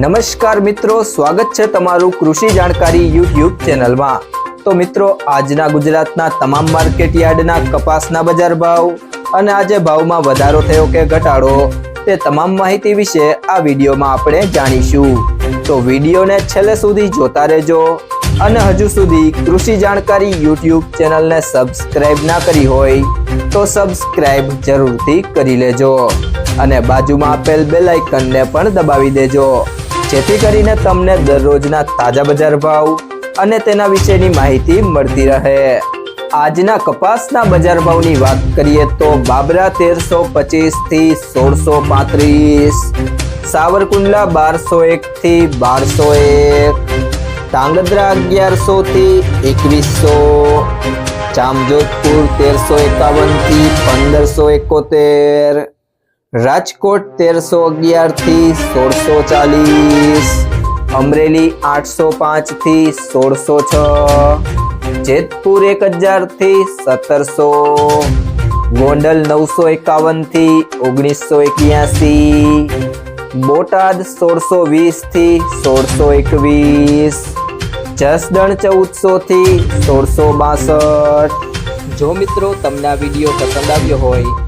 નમસ્કાર મિત્રો, સ્વાગત છે તમારું કૃષિ જાણકારી યુટ્યુબ ચેનલમાં. તો મિત્રો, આજના ગુજરાતના તમામ માર્કેટ યાર્ડના કપાસના બજાર ભાવ અને આજે ભાવમાં વધારો થયો કે ઘટાડો, તે તમામ માહિતી વિશે આ વિડીયોમાં આપણે જાણીશું. તો વિડીયોને છેલ્લે સુધી જોતા રહેજો અને હજુ સુધી કૃષિ જાણકારી યુટ્યુબ ચેનલને સબસ્ક્રાઇબ ના કરી હોય, તો સબસ્ક્રાઇબ જરૂરથી કરી લેજો અને બાજુમાં આપેલ બેલ આઇકનને પણ દબાવી દેજો. જેથી કરીને તમને દરરોજના તાજા બજાર ભાવ અને તેના વિશેની માહિતી મળતી રહે. આજના કપાસના બજાર ભાવની વાત કરીએ તો બાબરા તેરસો પચીસથી સોળસો પાંત્રીસ, સાવરકુંડલા બારસો એક થી બારસો એક ધાંગધ્રા અગિયારસો થી એકવીસો, જામજોધપુર તેરસો એકાવનથી પંદરસો એકોતેર રાજકોટ તેરસો અગિયારથી સોળસો ચાલીસ, અમરેલી આઠસો પાંચથી સોળસો છ, જેતપુર એક હજારથી સત્તરસો, ગોંડલ નવસો એકાવનથી ઓગણીસો એક્યાસી, બોટાદ સોળસો વીસથી સોળસો એકવીસ, જસદણ ચૌદસો થી સોળસો બાસઠ. જો મિત્રો તમને આ વીડિયો પસંદ આવ્યો હોય